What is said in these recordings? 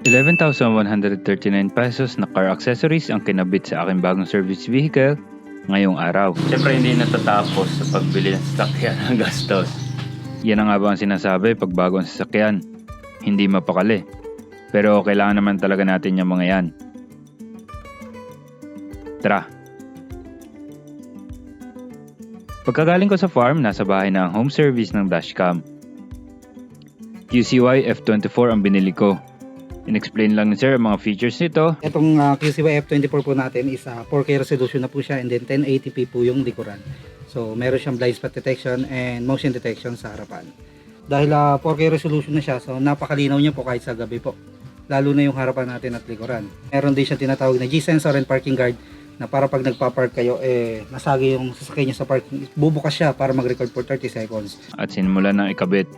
11,139 pesos na car accessories ang kinabit sa aking bagong service vehicle ngayong araw. Siyempre hindi natatapos sa pagbili ng sasakyan ng gastos. Yan ang nga ba ang sinasabi pag bagong sasakyan? Hindi mapakali. Pero kailangan naman talaga natin yung mga yan. Tara! Pagkagaling ko sa farm, nasa bahay na ang home service ng dashcam. QCY F24 ang binili ko. In-explain lang ni sir ang mga features nito Itong uh, QCY F24 po natin is uh, 4K resolution na po siya and then 1080p po yung likuran. So meron siyang blind spot detection and motion detection sa harapan. Dahil uh, 4K resolution na siya, so napakalinaw niya po kahit sa gabi po. Lalo na yung harapan natin at likuran. Meron din siyang tinatawag na G-sensor and parking guard na para pag nagpa-park kayo, eh, nasagi yung sasakyan niyo sa parking, bubukas siya para mag-record for 30 seconds. at sinimulan ng ikabit.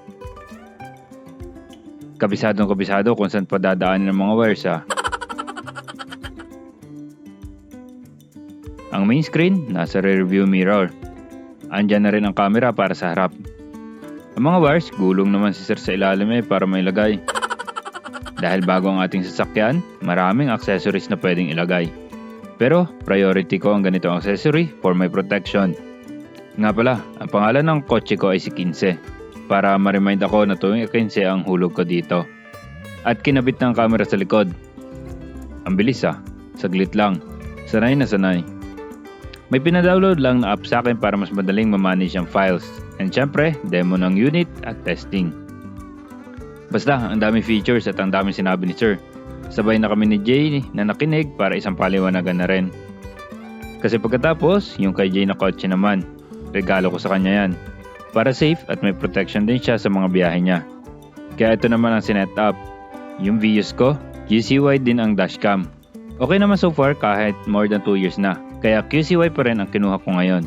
Kabisadong kabisado kung saan padadaan ng mga wires ha. Ang main screen, nasa rear view mirror. Andyan na rin ang camera para sa harap. Ang mga wires, gulong naman si sir sa ilalim eh para may lagay. Dahil bago ang ating sasakyan, maraming accessories na pwedeng ilagay. Pero priority ko ang ganitong accessory for my protection. Nga pala, ang pangalan ng kotse ko ay si 15 para ma-remind ako na tuwing 15 ang hulog ko dito. At kinabit ng camera sa likod. Ang bilis ah, saglit lang. Sanay na sanay. May pinadownload lang na app sa akin para mas madaling mamanage ang files. And syempre, demo ng unit at testing. Basta, ang dami features at ang dami sinabi ni Sir. Sabay na kami ni Jay na nakinig para isang paliwanagan na rin. Kasi pagkatapos, yung kay Jay na kotse naman, regalo ko sa kanya yan. Para safe at may protection din siya sa mga biyahe niya. Kaya ito naman ang sinet up. Yung views ko, QCY din ang dashcam. Okay naman so far kahit more than 2 years na. Kaya QCY pa rin ang kinuha ko ngayon.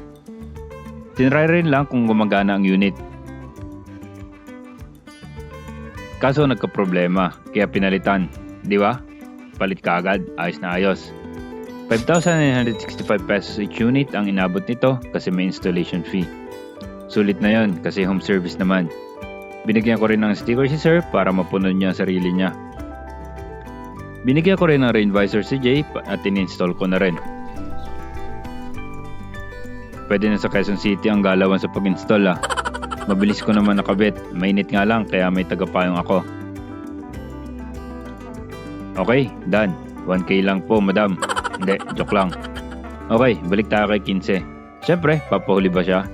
Tinry rin lang kung gumagana ang unit. Kaso nagka-problema, kaya pinalitan. Di ba? Palit ka agad, ayos na ayos. 5,965 pesos each unit ang inabot nito kasi may installation fee. Sulit na yon kasi home service naman. Binigyan ko rin ng sticker si Sir para mapuno niya ang sarili niya. Binigyan ko rin ng rain visor si Jay at in-install ko na rin. Pwede na sa Quezon City ang galawan sa pag-install ah. Mabilis ko naman nakabit. Mainit nga lang kaya may tagapayong ako. Okay, done. 1k lang po, madam. Hindi, joke lang. Okay, balik tayo kay 15. Siyempre, papahuli ba siya?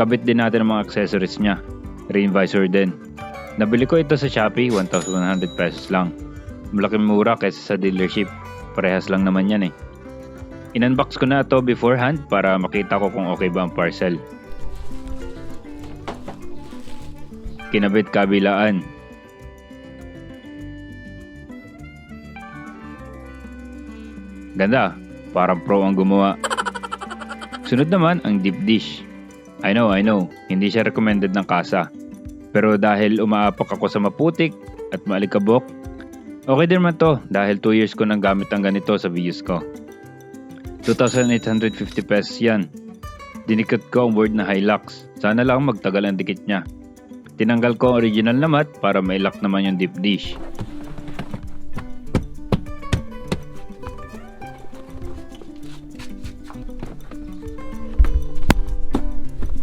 Kabit din natin ang mga accessories niya. Rain visor din. Nabili ko ito sa Shopee, 1,100 pesos lang. Malaking mura kaysa sa dealership. Parehas lang naman yan eh. In-unbox ko na ito beforehand para makita ko kung okay ba ang parcel. Kinabit kabilaan. Ganda, parang pro ang gumawa. Sunod naman ang deep dish. I know, I know, hindi siya recommended ng kasa. Pero dahil umaapak ako sa maputik at maalikabok, okay din man to dahil 2 years ko nang gamit ang ganito sa videos ko. 2,850 pesos yan. Dinikot ko ang word na Hilux. Sana lang magtagal ang dikit niya. Tinanggal ko ang original na mat para mailak naman yung deep dish.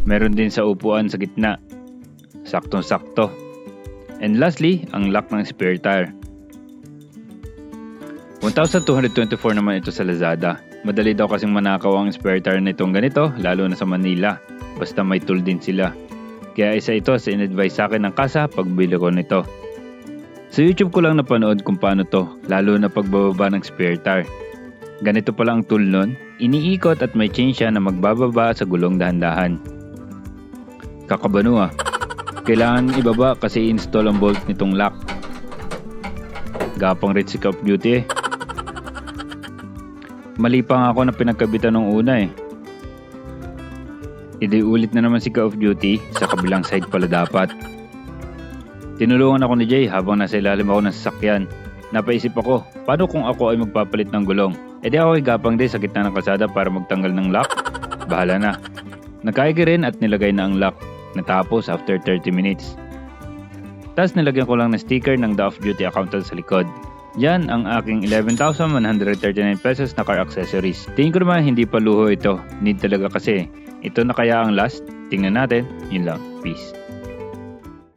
Meron din sa upuan sa gitna. Saktong-sakto. And lastly, ang lock ng spare tire. 1,224 naman ito sa Lazada. Madali daw kasing manakaw ang spare tire nitong ganito, lalo na sa Manila. Basta may tool din sila. Kaya isa ito sa in-advise sa akin ng kasa pagbili ko nito. Sa YouTube ko lang napanood kung paano to, lalo na pagbababa ng spare tire. Ganito pala ang tool nun, iniikot at may chain siya na magbababa sa gulong dahan-dahan. Kakabano ah. Kailangan ibaba kasi install ang bolt nitong lock. Gapang rin si of Duty eh. Mali pa nga ako na pinagkabitan nung una eh. Hindi ulit na naman si Call of Duty, sa kabilang side pala dapat. Tinulungan ako ni Jay habang nasa ilalim ako ng sasakyan. Napaisip ako, paano kung ako ay magpapalit ng gulong? E di ako ay gapang din sa gitna ng kalsada para magtanggal ng lock? Bahala na. Nakaigi rin at nilagay na ang lock. Natapos after 30 minutes. Tapos nilagyan ko lang ng sticker ng The Off-Duty accountant sa likod. Yan ang aking 11,139 pesos na car accessories. Tingin ko naman hindi pa luho ito. Need talaga kasi. Ito na kaya ang last? Tingnan natin. Yun lang. Peace.